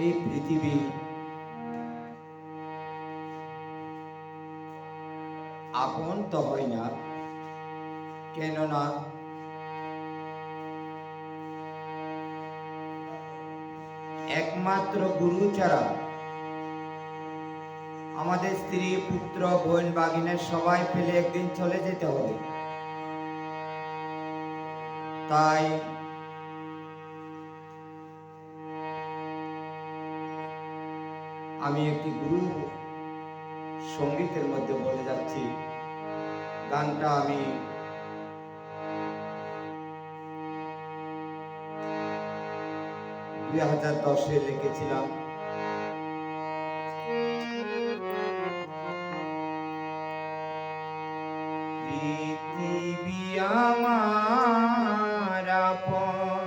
এই পৃথিবী। আপন তো হয় না, কেননা একমাত্র গুরু ছাড়া আমাদের স্ত্রী, পুত্র, বোন বাগিনের সবাই ফেলে একদিন চলে যেতে হবে। তাই আমি একটি গুরু সঙ্গীতের মধ্যে বলে যাচ্ছি। গানটা আমি দুই হাজার দশে লিখেছিলাম। আমার আপন।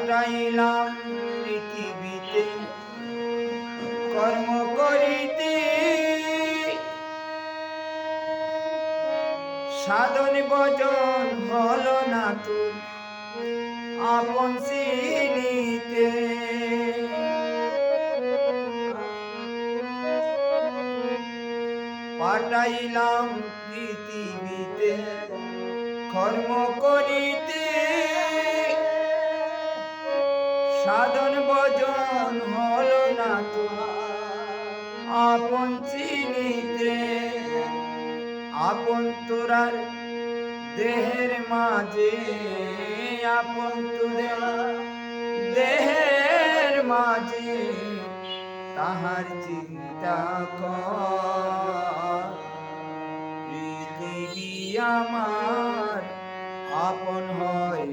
পাঠাইলাম পৃথিবীতে। কর্ম করিতে সাধন বজন হল না তোর আপন সিনিতে পাঠাইলাম পৃথিবীতে কর্ম করিতে সাধন বজন হল না তো আপন চিনিতে, আপন তোরার দেহের মাঝে, আপন তোরার দেহের মাঝে, তাহার চিন্তা পৃথিবী আমার, আপন হয়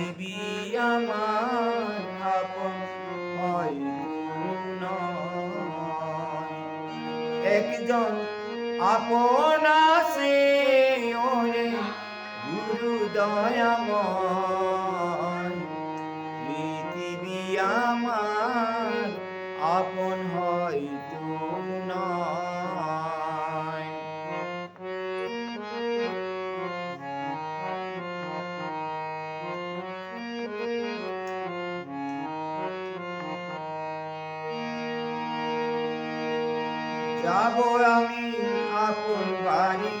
পৃথিবী আমার আপন হয় একজন আপন আছে ওরে গুরু দয়াময় যাব আমি আপন বাড়ি।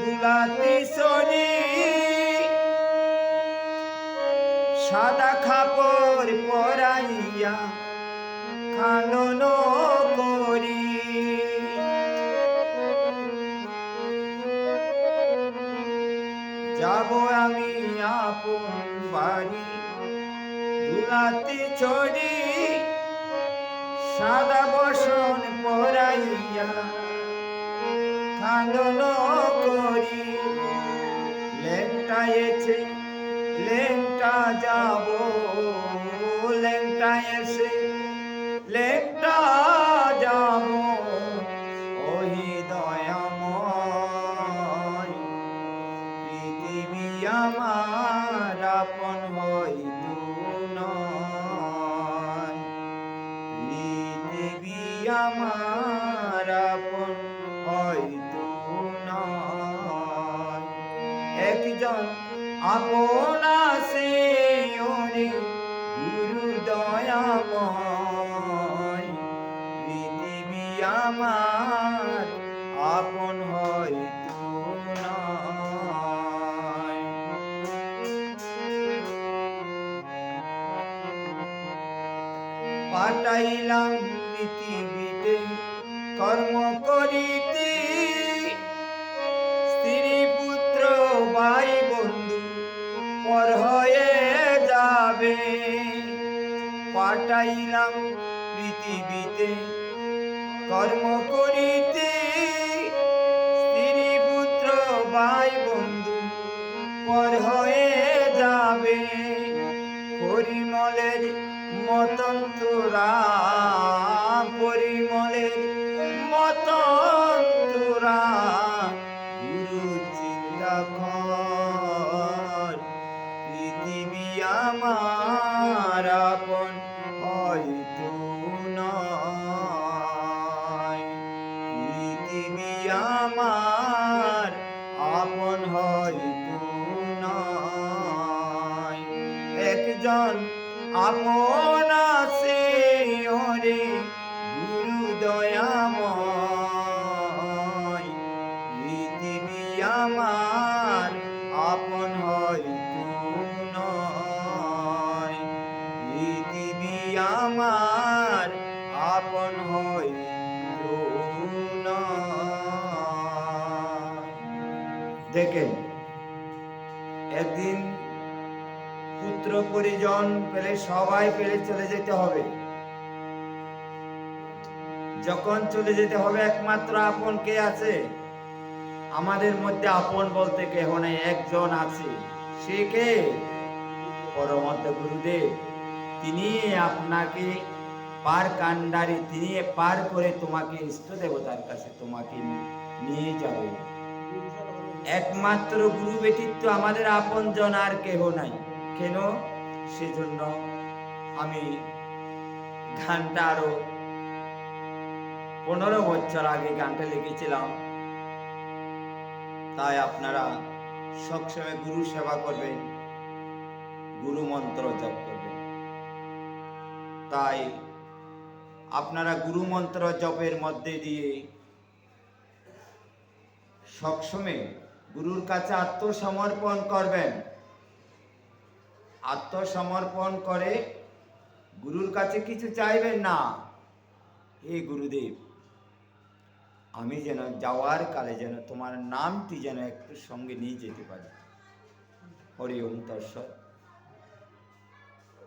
দুলাতে সরি সাদা খাপড় পরাইয়া খানন করি। যাব আমি আপন বাড়ি। দুলাতে চড়ি সাদা বসন পরাইয়া খান্দন করি। লেংটা লেংটা যাব, লেংটা লেংটা যাব। ওই দয়াময়, পৃথিবী আমার আপন হইতো আমার পাঠাইলাম পৃথিবীতে কর্ম করিতে। স্ত্রী, পুত্র, ভাই, বন্ধু, পর হয়ে যাবে। পাঠাইলাম পৃথিবীতে কর্ম করিতে। স্ত্রী, পুত্র, ভাই, বন্ধু, পর হয়ে যাবে। পরিমলের মতন তোরা পরিমলের মতন তোরা গুরু চিন্তা কর। পৃথিবী আমার আপন আমার আপন হয়তো নয়। পৃথিবী আমার আপন হয়তো নয়। দেখেন একদিন পুত্র পরিজন পেলে সবাই পেলে চলে যেতে হবে। যখন চলে যেতে হবে, একমাত্র আপন কে আছে? আমাদের মধ্যে আপন বলতে কেহ নেই, একজন আছে। সে কে? পরমত গুরুদেব। তিনি আপনাকে পার কান্ডারে তিনি পার করে তোমাকে ইষ্ট দেবতার কাছে তোমাকে নিয়ে যাবে। একমাত্র গুরু ব্যতীত আমাদের আপন জন আর কেহ নাই। কেন? সেজন্য আমি গানটা আরও পনেরো বছর আগে গানটা লিখেছিলাম। তাই আপনারা সবসময় গুরু সেবা করবেন, গুরু মন্ত্র জপ করবেন। তাই আপনারা গুরু মন্ত্র জপের মধ্যে দিয়ে সবসময় গুরুর কাছে আত্মসমর্পণ করবেন। আত্মসমর্পণ করে, গুরুর কাছে কিছু চাইবেন না। হে গুরুদেব, আমি যেন যাওয়ার কালে যেন তোমার নামটি যেন একটু সঙ্গে নিয়ে যেতে পারি। হরি ওম